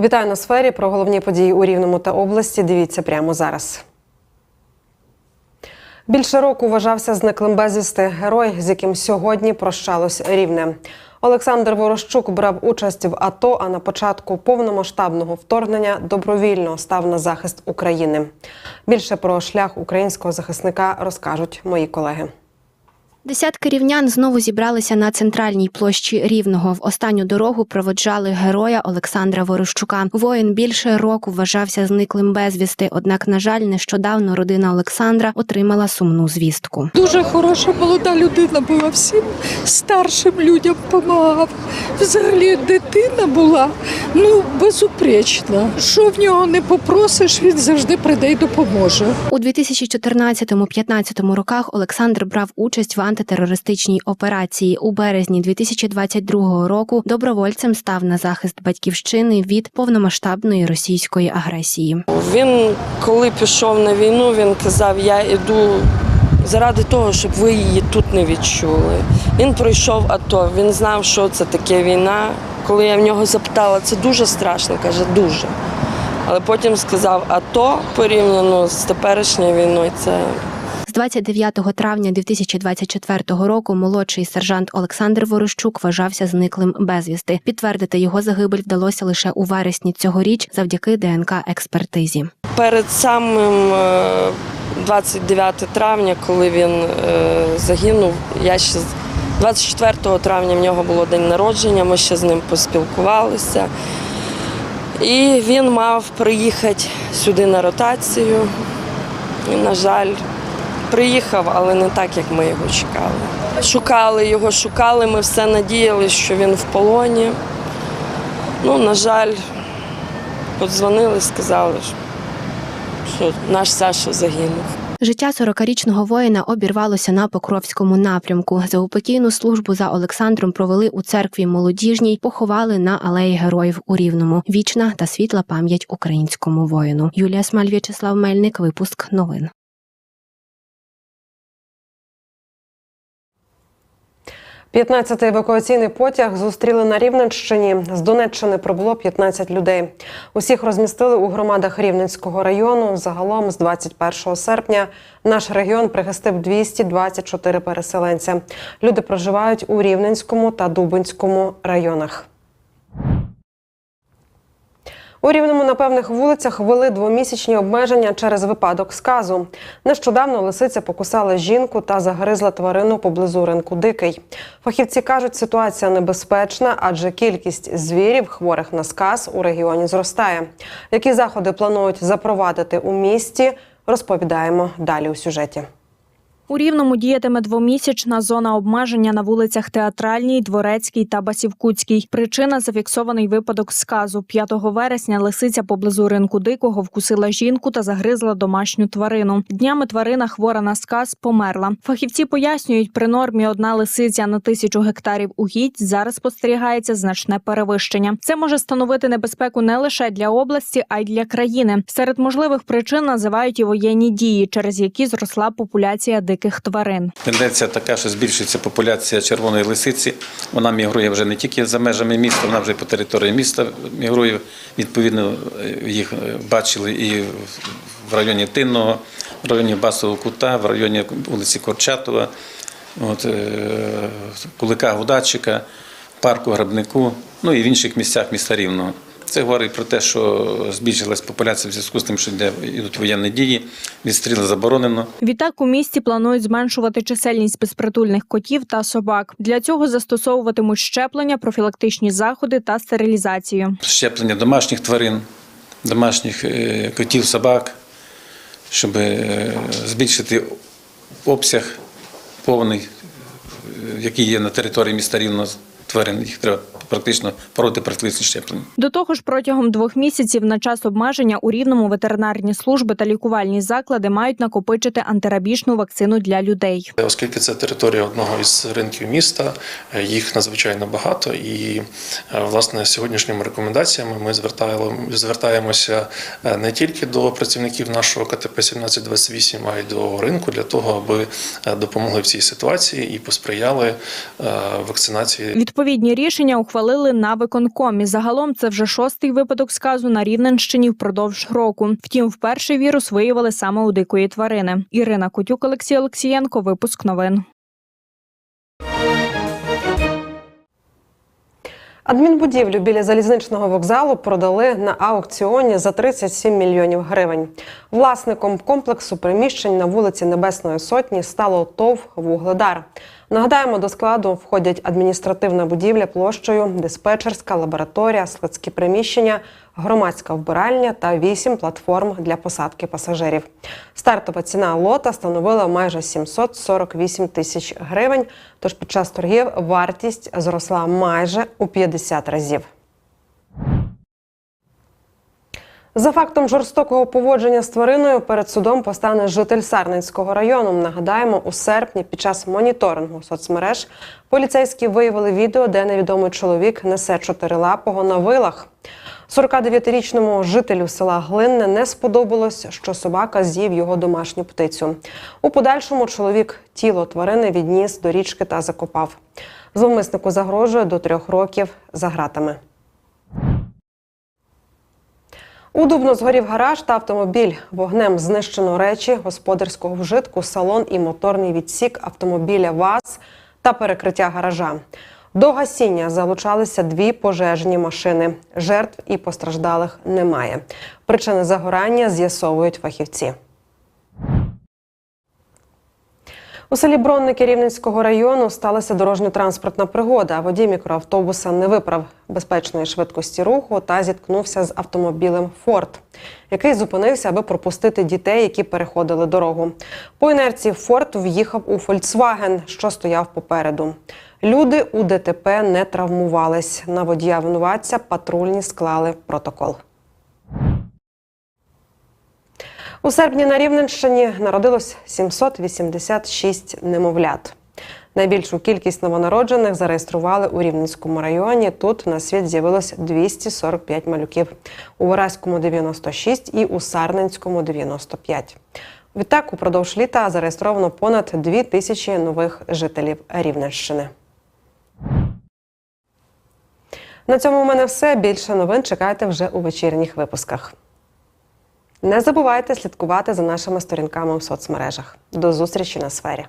Вітаю на сфері. Про головні події у Рівному та області. Дивіться прямо зараз. Більше року вважався зниклим безвісти герой, з яким сьогодні прощалось рівне. Олександр Ворощук брав участь в АТО, а на початку повномасштабного вторгнення добровільно став на захист України. Більше про шлях українського захисника розкажуть мої колеги. Десятки рівнян знову зібралися на центральній площі Рівного. В останню дорогу проводжали героя Олександра Ворощука. Воїн більше року вважався зниклим безвісти. Однак, на жаль, нещодавно родина Олександра отримала сумну звістку. Дуже хороша молода людина була, всім старшим людям допомагав. Взагалі дитина була ну безупречна. Що в нього не попросиш, він завжди прийде і допоможе. У 2014-15 роках Олександр брав участь в антитерористичній операції. У березні 2022 року добровольцем став на захист батьківщини від повномасштабної російської агресії. Він, коли пішов на війну, він казав: Я йду заради того, щоб ви її тут не відчули. Він пройшов АТО, він знав, що це таке війна. Коли я в нього запитала, це дуже страшно, каже, дуже. Але потім сказав, АТО порівняно з теперішньою війною, це З 29 травня 2024 року молодший сержант Олександр Ворощук вважався зниклим безвісти. Підтвердити його загибель вдалося лише у вересні цьогоріч завдяки ДНК експертизі. перед самим е, 29 травня, коли він е, загинув, я ще 24 травня в нього було день народження, ми ще з ним поспілкувалися. І він мав приїхати сюди на ротацію. І, на жаль, приїхав, але не так, як ми його чекали. Шукали його, шукали, ми все надіялися, що він в полоні. Ну, на жаль, подзвонили, сказали, що наш Саша загинув. Життя 40-річного воїна обірвалося на Покровському напрямку. Заупокійну службу за Олександром провели у церкві молодіжній, поховали на алеї героїв у Рівному. Вічна та світла пам'ять українському воїну. Юлія Смаль, В'ячеслав Мельник. Випуск новин. 15-й евакуаційний потяг зустріли на Рівненщині. З Донеччини прибуло 15 людей. Усіх розмістили у громадах Рівненського району. Загалом з 21 серпня наш регіон прихистив 224 переселенця. Люди проживають у Рівненському та Дубинському районах. У рівному на певних вулицях ввели двомісячні обмеження через випадок сказу. Нещодавно лисиця покусала жінку та загризла тварину поблизу ринку дикий. Фахівці кажуть, ситуація небезпечна, адже кількість звірів, хворих на сказ, у регіоні зростає. Які заходи планують запровадити у місті, розповідаємо далі у сюжеті. У Рівному діятиме двомісячна зона обмеження на вулицях Театральній, Дворецькій та Басівкутській. Причина зафіксований випадок сказу. 5 вересня лисиця поблизу ринку дикого вкусила жінку та загризла домашню тварину. Днями тварина хвора на сказ померла. Фахівці пояснюють, при нормі одна лисиця на тисячу гектарів угідь зараз спостерігається значне перевищення. Це може становити небезпеку не лише для області, а й для країни. Серед можливих причин називають і воєнні дії, через які зросла популяція диких тварин. Тенденція така, що збільшується популяція червоної лисиці. Вона мігрує вже не тільки за межами міста, вона вже по території міста мігрує. Відповідно, е, їх е, бачили і в районі Тинного, в районі Басового кута, в районі вулиці Корчатова, от, е, Кулика Гудачика, парку Грабнику, ну і в інших місцях міста Рівного. Це говорить про те, що збільшилась популяція в зв'язку з тим, що йде йдуть воєнні дії, відстріли заборонено. Відтак у місті планують зменшувати чисельність безпритульних котів та собак. Для цього застосовуватимуть щеплення, профілактичні заходи та стерилізацію. щеплення домашніх тварин, домашніх е, котів, собак, щоб е, збільшити обсяг повний, який є на території міста Рівно тварин. Їх треба практично проводити профілактичні щеплення. До того ж, протягом двох місяців на час обмеження у рівному ветеринарні служби та лікувальні заклади мають накопичити антирабічну вакцину для людей. Оскільки це територія одного із ринків міста, їх надзвичайно багато, і е, власне сьогоднішніми рекомендаціями ми звертаємо- звертаємося е, не тільки до працівників нашого КТП 1728, а й до ринку для того, аби е, допомогли в цій ситуації і посприяли е, вакцинації. Відповідні рішення ухвалили на виконкомі. Загалом це вже шостий випадок сказу на Рівненщині впродовж року. Втім, вперше вірус виявили саме у дикої тварини. Ірина Котюк, Олексій Олексієнко. Випуск новин. Адмінбудівлю біля залізничного вокзалу продали на аукціоні за 37 мільйонів гривень. Власником комплексу приміщень на вулиці Небесної Сотні стало ТОВ Вугледар. Нагадаємо, до складу входять адміністративна будівля площею, диспетчерська лабораторія, складські приміщення, громадська вбиральня та вісім платформ для посадки пасажирів. Стартова ціна лота становила майже 748 тисяч гривень. Тож під час торгів вартість зросла майже у 50 разів. За фактом жорстокого поводження з твариною перед судом постане житель Сарненського району. Нагадаємо, у серпні під час моніторингу соцмереж поліцейські виявили відео, де невідомий чоловік несе чотирилапого на вилах. 49-річному жителю села Глинне не сподобалось, що собака з'їв його домашню птицю. У подальшому чоловік тіло тварини відніс до річки та закопав. Зловмиснику загрожує до трьох років за гратами. У Дубно згорів гараж та автомобіль. Вогнем знищено речі господарського вжитку, салон і моторний відсік автомобіля ВАЗ та перекриття гаража. До гасіння залучалися дві пожежні машини. Жертв і постраждалих немає. Причини загорання з'ясовують фахівці. У селі Бронники Рівненського району сталася дорожньо-транспортна пригода. Водій мікроавтобуса не виправ безпечної швидкості руху та зіткнувся з автомобілем Форд, який зупинився, аби пропустити дітей, які переходили дорогу. По інерції Форд в'їхав у Фольксваген, що стояв попереду. Люди у ДТП не травмувались. На водія винуватця патрульні склали протокол. У серпні на Рівненщині народилось 786 немовлят. Найбільшу кількість новонароджених зареєстрували у Рівненському районі. Тут на світ з'явилось 245 малюків, у Вараському 96 і у Сарненському 95. Відтак, упродовж літа зареєстровано понад 2 тисячі нових жителів Рівненщини. На цьому у мене все. Більше новин чекайте вже у вечірніх випусках. Не забувайте слідкувати за нашими сторінками у соцмережах. До зустрічі на сфері.